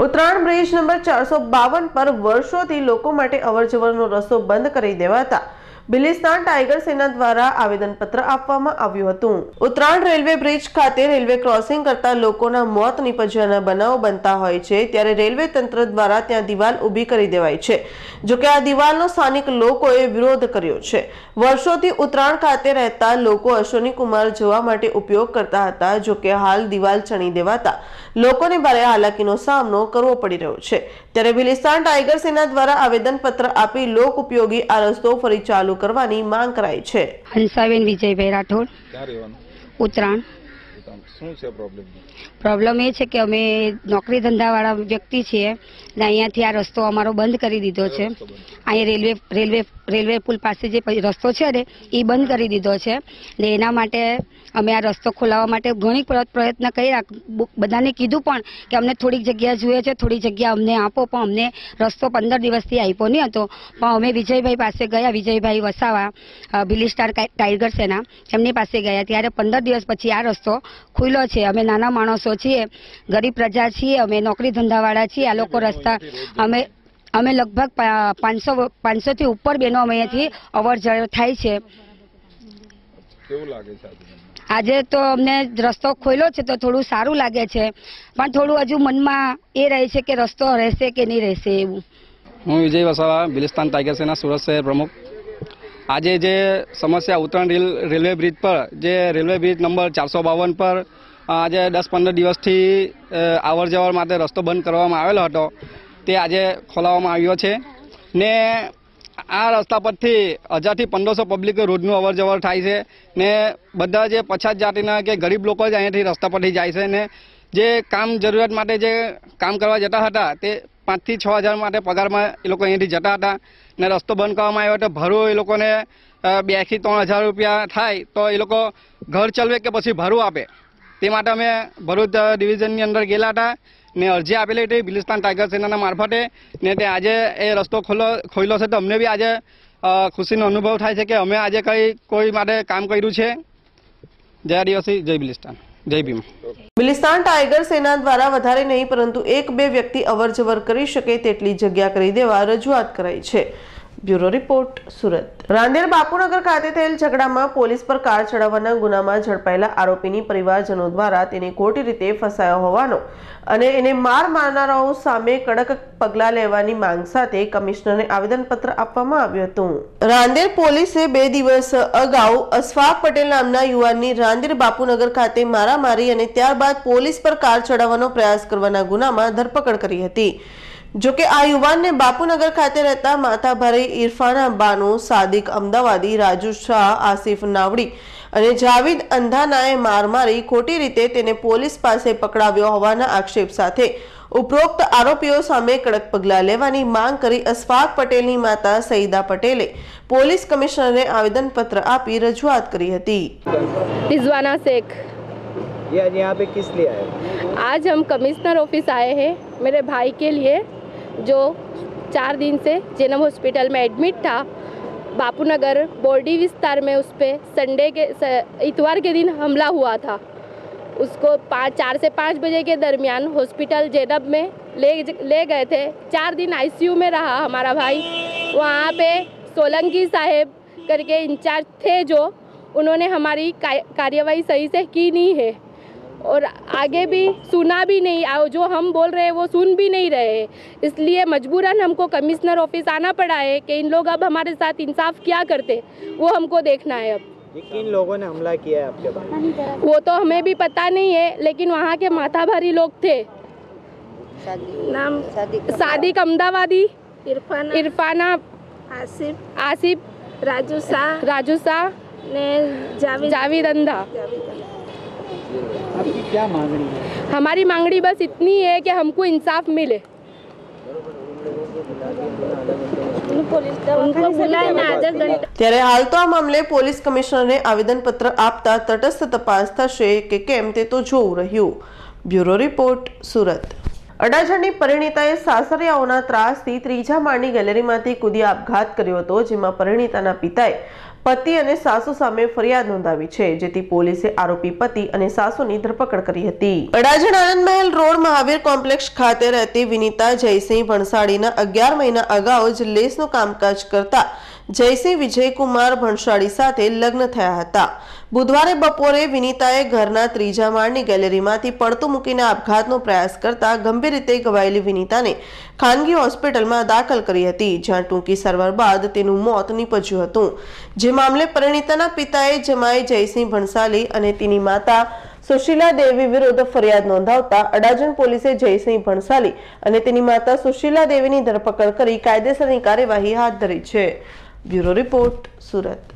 Uttarayan bridge number ચારસો બાવન પર વર્ષોથી લોકો માટે અવરજવરનો રસ્તો બંધ કરી દેવાતા બિલિસ્તાન ટાઈગર સેના દ્વારા આવેદનપત્ર આપવામાં આવ્યું હતું. ઉત્તરાયણ રેલવે બ્રિજ ખાતે રેલવે ક્રોસિંગ કરતા લોકોના મોત નિપજવાના બનાવો બનતા હોય છે, ત્યારે રેલવે તંત્ર દ્વારા ત્યાં દિવાલ ઊભી કરી દેવાય છે, જોકે આ દિવાલનો સ્થાનિક લોકોએ વિરોધ કર્યો છે. વર્ષોથી ઉત્તરાયણ ખાતે રહેતા લોકો અશ્વની કુમાર જોવા માટે ઉપયોગ કરતા હતા, જોકે હાલ દિવાલ ચણી દેવાતા લોકોને ભારે હાલાકીનો સામનો કરવો પડી રહ્યો છે. ત્યારે બિલિસ્તાન ટાઈગર સેના દ્વારા આવેદનપત્ર આપી લોક ઉપયોગી આ રસ્તો ફરી ચાલુ કરવાની માંગ કરાઈ છે. હંસાબેન વિજયભાઈ રાઠોડ. ઉત્તરાયણ. શું છે પ્રોબ્લેમ પ્રોબ્લેમ એ છે કે અમે નોકરી ધંધાવાળા વ્યક્તિ છીએ ને અહીંયાથી આ રસ્તો અમારો બંધ કરી દીધો છે. અહીંયા રેલવે રેલવે રેલવે પુલ પાસે જે રસ્તો છે ને એ બંધ કરી દીધો છે. ને એના માટે અમે આ રસ્તો ખોલાવવા માટે ઘણી પ્રયત્ન કર્યા. બધાને કીધું પણ કે અમને થોડીક જગ્યા જોઈએ છે થોડી જગ્યા અમને આપો પણ અમને રસ્તો પંદર દિવસથી આપ્યો નહીં હતો. પણ અમે વિજયભાઈ પાસે ગયા વિજયભાઈ વસાવા બિલી સ્ટાર ટાઈ- ટાઈગર સેના એમની પાસે ગયા. ત્યારે પંદર દિવસ પછી આ રસ્તો ખુલ્લો છે. અમે નાના માણસો છીએ ગરીબ પ્રજા છીએ અમે નોકરી ધંધાવાળા છીએ આ લોકો રસ્તા અમે અમે લગભગ પાંચસો પાંચસો થી ઉપર બહેનો અમે અહીંયાથી અવર જવર થાય છે. કેવું લાગે છે આજે? આજે તો અમને રસ્તો ખોલ્યો છે તો થોડું સારું લાગે છે. પણ થોડું હજુ મનમાં એ રહે છે કે રસ્તો રહેશે કે નહીં રહેશે એવું. હું વિજય વસાવા બિલિસ્તાન ટાઈગર સેના સુરત શહેર પ્રમુખ. આજે જે સમસ્યા ઉત્તરાયણ રેલ, રેલવે બ્રિજ પર, જે રેલવે બ્રિજ નંબર ચારસો બાવન પર આજે દસ પંદર દિવસથી આવર જવર માટે રસ્તો બંધ કરવામાં આવેલો હતો. તે આજે ખોલાવવામાં આવ્યો છે. ને આ રસ્તા પરથી હજારથી પંદરસો પબ્લિક રોજનું અવર જવર થાય છે. ને બધા જે પછાત જાતિના કે ગરીબ લોકો જ અહીંયાથી રસ્તા પરથી જાય છે. ને જે કામ જરૂરિયાત માટે જે કામ કરવા જતા હતા, તે પાંચથી છ હજાર માટે પગારમાં એ લોકો અહીંયાથી જતા હતા. ને રસ્તો બંધ કરવામાં આવ્યો તો ભાડું એ લોકોને બેથી ત્રણ હજાર રૂપિયા થાય તો એ લોકો ઘર ચલવે કે પછી ભાડું આપે? તે માટે અમે ભરૂચ ડિવિઝનની અંદર ગયેલા હતા ને અરજી આપેલી હતી બિલિસ્તાન ટાઈગર સેનાના મારફતે ને તે આજે એ રસ્તો ખોલો ખોલ્યો છે તો અમને બી આજે ખુશીનો અનુભવ થાય છે કે અમે આજે કંઈ, કોઈ માટે કામ કર્યું છે? જય આદિવાસી, જય બિલિસ્તાન, જય ભીમ. બિલિસ્તાન ટાઈગર સેના દ્વારા વધારે નહીં પરંતુ એક બે વ્યક્તિ અવરજવર કરી શકે તેટલી જગ્યા કરી દેવા રજૂઆત કરાઈ છે. Bureau report, Surat. Rander Bapunagar ખાતે થયેલ ઝઘડામાં પોલીસ પર કાર ચડાવવાના ગુનામાં ઝડપાયેલા આરોપીની પરિવારજનો દ્વારા તેને ખોટી રીતે ફસાયો હોવાનો અને એને માર મારનારાઓ સામે કડક પગલાં લેવાની માંગ સાથે કમિશનરને આવેદનપત્ર આપવામાં આવ્યું હતું. રાંદેર પોલીસે બે દિવસ અગાઉ અશફાક પટેલ નામના યુવાનની રાંદેર બાપુનગર ખાતે મારામારી અને ત્યારબાદ પોલીસ પર કાર ચડાવવાનો પ્રયાસ કરવાના ગુનામાં ધરપકડ કરી હતી. જોકે આ યુવાનને બાપુનગર ખાતે રહેતા માથાભારે ઇરફાના બાનો સાદિક અમદાવાદી રાજુ શાહ આસિફ નાવડી અને જાવીદ અંધાનાએ માર મારી ખોટી રીતે તેને પોલીસ પાસે પકડાવ્યો હોવાના આક્ષેપ સાથે ઉપરોક્ત આરોપીઓ સામે કડક પગલાં લેવાની માંગ કરી અશફાક પટેલની માતા સઈદા પટેલે પોલીસ કમિશનરને આવેદનપત્ર આપી રજૂઆત કરી હતી रिजवाना शेख ये आज यहाँ पे किस लिए आए आज हम कमिश्नर ऑफिस आए हैं मेरे भाई के लिए जो चार दिन से जेनम हॉस्पिटल में एडमिट था, बापूनगर बोर्डी विस्तार में उस पर संडे के इतवार के दिन हमला हुआ था। उसको पाँच, चार से पाँच बजे के दरमियान हॉस्पिटल जेनब में ले ले गए थे। चार दिन आईसीयू में रहा हमारा भाई। वहाँ पे सोलंकी साहेब करके इंचार्ज थे जो, उन्होंने हमारी कार्यवाही सही से की नहीं है। और आगे भी सुना भी नहीं जो हम बोल रहे हैं वो सुन भी नहीं रहे इसलिए मजबूरन हमको कमिश्नर ऑफ़िस आना पड़ा है कि इन लोग अब हमारे साथ इंसाफ क्या करते वो हमको देखना है अब। किन लोगों ने हमला किया है आपके भाई वो तो हमें भी पता नहीं है लेकिन वहाँ के माथाभारी लोग थे। नाम सादिक अहमदाबादी इरफाना इरफाना आसिफ आसिफ राजू शाह राजू शाह ने जावेद जावेद अंधा। आपकी क्या मांगनी है? हमारी मांगनी बस इतनी है कि हमको इंसाफ मिले। ત્યારે હાલ તો આ મામલે પોલીસ કમિશનરે આવેદન પત્ર આપતા તટસ્થ તપાસ થશે કે કેમ તે તો જોવું રહ્યું. Bureau report Surat. અડાજણની પરિણીતાએ સાસરિયાઓના ત્રાસથી ત્રીજા માળની ગેલેરીમાંથી કૂદી આપઘાત કર્યો હતો, જેમાં પરિણીતાના પિતાએ પતિ અને સાસુ સામે ફરિયાદ નોંધાવી છે, જેથી પોલીસે આરોપી પતિ અને સાસુની ધરપકડ કરી હતી. અડાજણ આનંદ મહેલ રોડ મહાવીર કોમ્પ્લેક્ષ ખાતે રહેતી વિનીતા જયસિંહ ભણસાળીના અગિયાર મહિના અગાઉ જ લેસનું કામકાજ કરતા જયસિંહ વિજયકુમાર ભણસાળી સાથે લગ્ન થયા હતા. બુધવારે બપોરે વિનીતાએ ઘરના ત્રીજા માળની ગેલેરીમાંથી પડતું મૂકીને આપઘાતનો પ્રયાસ કરતા ગંભીર રીતે ઘવાયેલી વિનીતાને ખાનગી હોસ્પિટલમાં દાખલ કરી હતી, જ્યાં ટૂંકી સારવાર બાદ તેનું મોત નીપજ્યું હતું. જે મામલે પરિણીતાના પિતાએ જમાઈ જયસિંહ ભણસાલી અને તેની માતા સુશીલા દેવી વિરુદ્ધ ફરિયાદ નોંધાવતા અડાજણ પોલીસે જયસિંહ ભણસાલી અને તેની માતા સુશીલા દેવીની ધરપકડ કરી કાયદેસરની કાર્યવાહી હાથ ધરી છે. Bureau report Surat